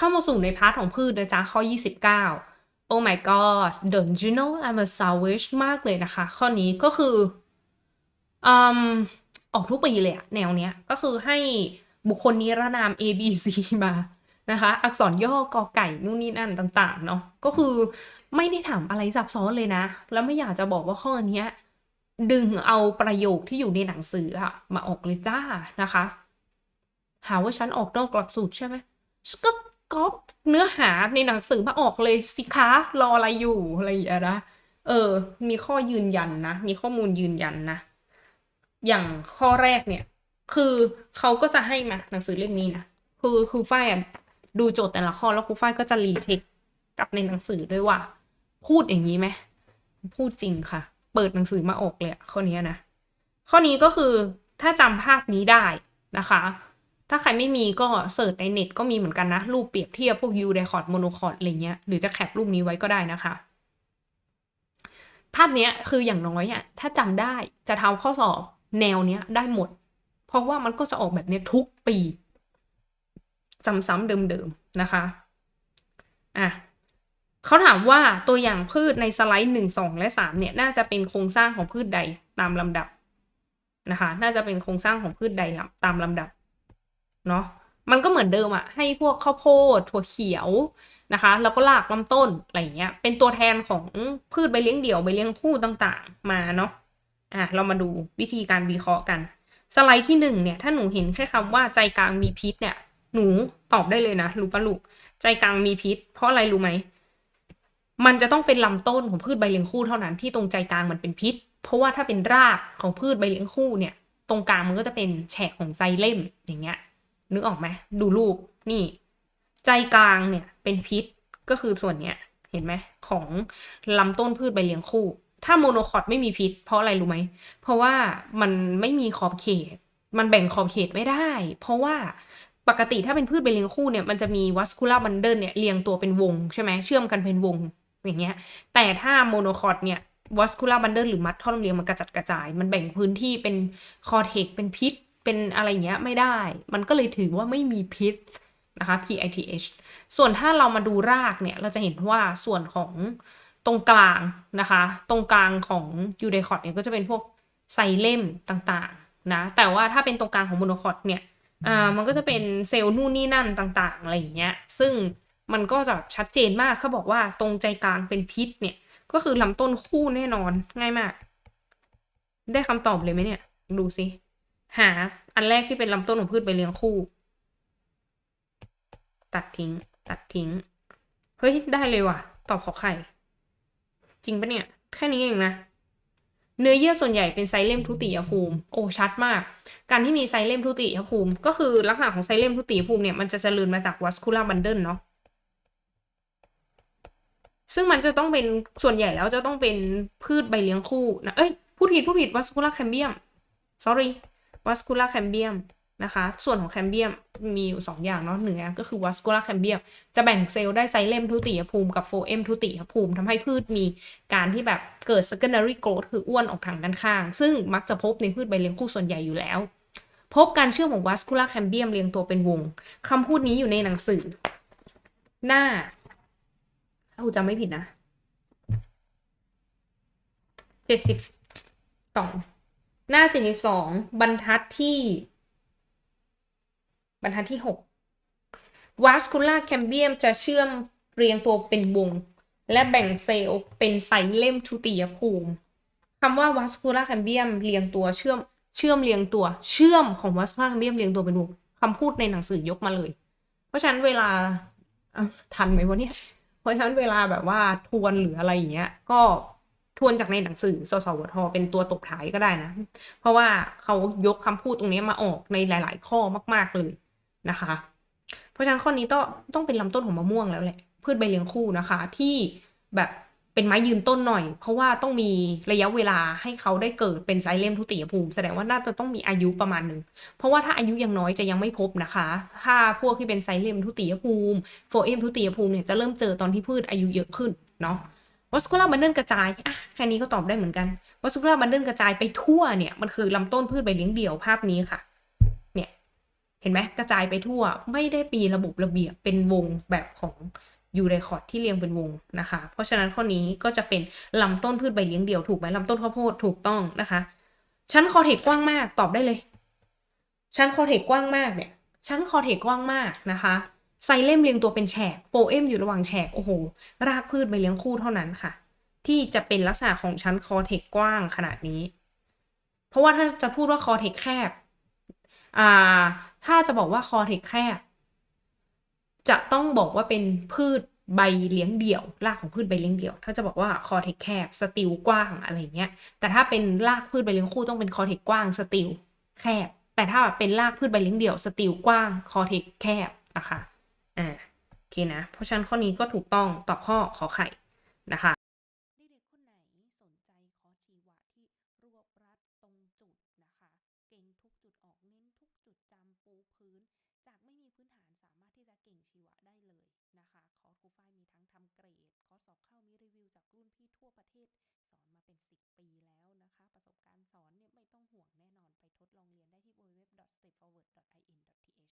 เข้ามาสู่ในพาร์ทของพืชนะจ๊ะข้อ 29 Oh my god don't you know I'm a savage มากเลยนะคะ ข้อนี้ก็คืออืมออกทุกปีเลยอะแนวเนี้ย ก็คือให้บุคคลนิระนาม A B C มานะคะ อักษรย่อกอไก่นู่นนี่นั่นต่าง ๆ เนาะก็คือไม่ได้ถามอะไรซับซ้อนเลยนะ แล้วไม่อยากจะบอกว่าข้อเนี้ยดึงเอาประโยคที่อยู่ในหนังสืออะมาออกเลยจ้านะคะ หาว่าฉันออกนอกหลักสูตรใช่ไหมก็ ก๊อปเนื้อหาในหนังสือมาออกเลยสิคะรออะไรอยู่อะไรอย่างเงี้นะเออ มีข้อยืนยันนะ มีข้อมูลยืนยันนะ อย่างข้อแรกเนี่ย คือเขาก็จะให้มาหนังสือเล่มนี้นะคือครูฝ้ายดูโจทย์แต่ละข้อแล้วครูฝ้ายก็จะรีเช็คกับในหนังสือด้วยว่า พูดอย่างนี้ไหมพูดจริงค่ะ เปิดหนังสือมาออกเลยข้อนี้นะข้อนี้ก็คือถ้าจำภาพนี้ได้นะคะ ถ้าใครไม่มีก็เสิร์ชในเน็ตก็มีเหมือนกันนะ รูปเปรียบเทียบพวกยูไดคอร์ดโมโนคอร์ดอะไรเงี้ยหรือจะแคปรูปนี้ไว้ก็ได้นะคะ ภาพเนี้ยคืออย่างน้อยอะถ้าจำได้จะทำข้อสอบแนวเนี้ยได้หมด เพราะว่ามันก็จะออกแบบเนี้ยทุกปี ซ้ำๆเดิมๆนะคะอะเขาถามว่าตัวอย่างพืชในสไลด์หนึ่งสองและสามเนี่ยน่าจะเป็นโครงสร้างของพืชใดตามลำดับนะคะ น่าจะเป็นโครงสร้างของพืชใดตามลำดับ เนาะมันก็เหมือนเดิมอะให้พวกข้าวโพดถั่วเขียวนะคะ แล้วก็รากลำต้นอะไรเงี้ย เป็นตัวแทนของพืชใบเลี้ยงเดี่ยวใบเลี้ยงคู่ต่างๆ มาเนาะอะเรามาดูวิธีการวิเคราะห์กัน สไลด์ที่หนึ่งเนี่ย ถ้าหนูเห็นแค่คำว่าใจกลางมีพิษเนี่ย หนูตอบได้เลยนะรู้ปะลูกใจกลางมีพิษ เพราะอะไรรู้ไหมมันจะต้องเป็นลำต้นของพืชใบเลี้ยงคู่เท่านั้นที่ตรงใจกลางมันเป็นพิษ เพราะว่าถ้าเป็นรากของพืชใบเลี้ยงคู่เนี่ย ตรงกลางมันก็จะเป็นแฉกของไซเล่มอย่างเงี้ย นึกออกไหมดูรูปนี่ ใจกลางเนี่ยเป็นพิษก็คือส่วนเนี้ยเห็นไหมของลำต้นพืชใบเลี้ยงคู่ ถ้าโมโนคอตไม่มีพิษ เพราะอะไรรู้ไหม เพราะว่ามันไม่มีขอบเขต มันแบ่งขอบเขตไม่ได้ เพราะว่าปกติถ้าเป็นพืชใบเลี้ยงคู่เนี่ยมันจะมีวัสคูลาบันเดิลเนี่ยเรียงตัวเป็นวงใช่ไหมเชื่อมกันเป็นวงอย่างเงี้ย แต่ถ้าโมโนคอตเนี่ยวัสคูลาบันเดิลหรือมัดท่อนเรียงมันกระจัดกระจาย มันแบ่งพื้นที่เป็นคอเทกเป็นพิษ เป็นอะไรเงี้ยไม่ได้ มันก็เลยถือว่าไม่มีพิษนะคะ PITH ส่วนถ้าเรามาดูรากเนี่ย เราจะเห็นว่าส่วนของตรงกลางนะคะ ตรงกลางของยูไดคอตเนี่ยก็จะเป็นพวกไซเลมต่างๆนะ แต่ว่าถ้าเป็นตรงกลางของโมโนคอตเนี่ย อ่า มันก็จะเป็นเซลล์นู่นนี่นั่นต่างๆอะไรอย่างเงี้ย ซึ่งมันก็จะชัดเจนมากเขาบอกว่าตรงใจกลางเป็นพิษเนี่ย ก็คือลำต้นคู่แน่นอนง่ายมาก ได้คำตอบเลยไหมเนี่ย ดูสิ หา อันแรกที่เป็นลำต้นของพืชใบเลี้ยงคู่ ตัดทิ้ง ตัดทิ้ง เฮ้ย ได้เลยว่ะ ตอบขอไข่ จริงปะเนี่ย แค่นี้เองนะ เนื้อเยื่อส่วนใหญ่เป็นไซเลมทุติยภูมิ โอ้ ชัดมาก การที่มีไซเลมทุติยภูมิ ก็คือลักษณะของไซเลมทุติยภูมิเนี่ย มันจะเจริญมาจากวัสคูลาบันเดิลเนาะซึ่งมันจะต้องเป็นส่วนใหญ่แล้วจะต้องเป็นพืชใบเลี้ยงคู่นะ เอ้ย พูดผิด พูดผิดวัสคูลาแคมเบียม sorry วัสคูลาแคมเบียมนะคะ ส่วนของแคมเบียมมีอยู่สองอย่างเนาะหนึ่งก็คือวัสคูลาแคมเบียมจะแบ่งเซลล์ได้ไซเลมทุติยภูมิกับโฟเอมทุติยภูมิทำให้พืชมีการที่แบบเกิด secondary growth คืออ้วนออกทางด้านข้าง ซึ่งมักจะพบในพืชใบเลี้ยงคู่ส่วนใหญ่อยู่แล้ว พบการเชื่อมของวัสคูลาแคมเบียมเรียงตัวเป็นวงคำพูดนี้อยู่ในหนังสือ หน้าถ้าจำไม่ผิดนะเจ็ดสิบสอง หน้าเจ็ดสิบสองบรรทัดที่ บรรทัดที่หกวัสคูลาแคมเบียมจะเชื่อมเรียงตัวเป็นวง และแบ่งเซลล์เป็นไซเลมทุติยภูมิคำว่าวัสคูลาแคมเบียมเรียงตัวเชื่อมเชื่อมเรียงตัวเชื่อมของวัสคูลาแคมเบียมเรียงตัวเป็นวงคำพูดในหนังสือยกมาเลย เพราะฉะนั้นเวลาทันไหมวะเนี่ยเพราะฉะนั้นเวลาแบบว่าทวนหรืออะไรอย่างเงี้ยก็ ทวนจากในหนังสือ สสวท เป็นตัวตกท้ายก็ได้นะ เพราะว่าเขายกคำพูดตรงนี้มาออกในหลาย ๆ ข้อมาก ๆ เลยนะคะ เพราะฉะนั้นข้อนี้ต้องต้องเป็นลำต้นของมะม่วงแล้วแหละ พืชใบเลี้ยงคู่นะคะ ที่แบบเป็นไม้ยืนต้นหน่อย เพราะว่าต้องมีระยะเวลาให้เขาได้เกิดเป็นไซเลมทุติยภูมิ แสดงว่าน่าจะต้องมีอายุประมาณหนึ่ง เพราะว่าถ้าอายุยังน้อยจะยังไม่พบนะคะ ถ้าพวกที่เป็นไซเลมทุติยภูมิโฟเอมทุติยภูมิเนี่ยจะเริ่มเจอตอนที่พืชอายุเยอะขึ้นเนาะ วัสคูลาบันเดิลกระจายอะแค่นี้ก็ตอบได้เหมือนกันวัสคูลาบันเดิลกระจายไปทั่วเนี่ยมันคือลำต้นพืชใบเลี้ยงเดี่ยวภาพนี้ค่ะเนี่ยเห็นไหมกระจายไปทั่วไม่ได้ปีระบบระเบียบเป็นวงแบบของยูไดคอร์ดที่เรียงเป็นวงนะคะ เพราะฉะนั้นข้อนี้ก็จะเป็นลำต้นพืชใบเลี้ยงเดี่ยวถูกไหมลำต้นข้าวโพดถูกต้องนะคะ ชั้นคอเทกกว้างมากตอบได้เลย ชั้นคอเทกกว้างมากเนี่ย ชั้นคอเทกกว้างมากนะคะ ไซเลมเรียงตัวเป็นแฉกโฟเอมอยู่ระหว่างแฉกโอ้โห รากพืชใบเลี้ยงคู่เท่านั้นค่ะ ที่จะเป็นลักษณะของชั้นคอเทกกว้างขนาดนี้ เพราะว่าถ้าจะพูดว่าคอเทกแคบอ่าถ้าจะบอกว่าคอเทกแคบ จะต้องบอกว่าเป็นพืชใบเลี้ยงเดี่ยวรากของพืชใบเลี้ยงเดี่ยว ถ้าจะบอกว่าคอเทกแคบสติลกว้างอะไรเงี้ย แต่ถ้าเป็นรากพืชใบเลี้ยงคู่ต้องเป็นคอเทกกว้างสติลแคบ แต่ถ้าเป็นรากพืชใบเลี้ยงเดี่ยว สติลกว้างคอเทกแคบนะคะ อ่าโอเคนะ เพราะฉะนั้นข้อนี้ก็ถูกต้องตอบข้อขอไข่นะคะ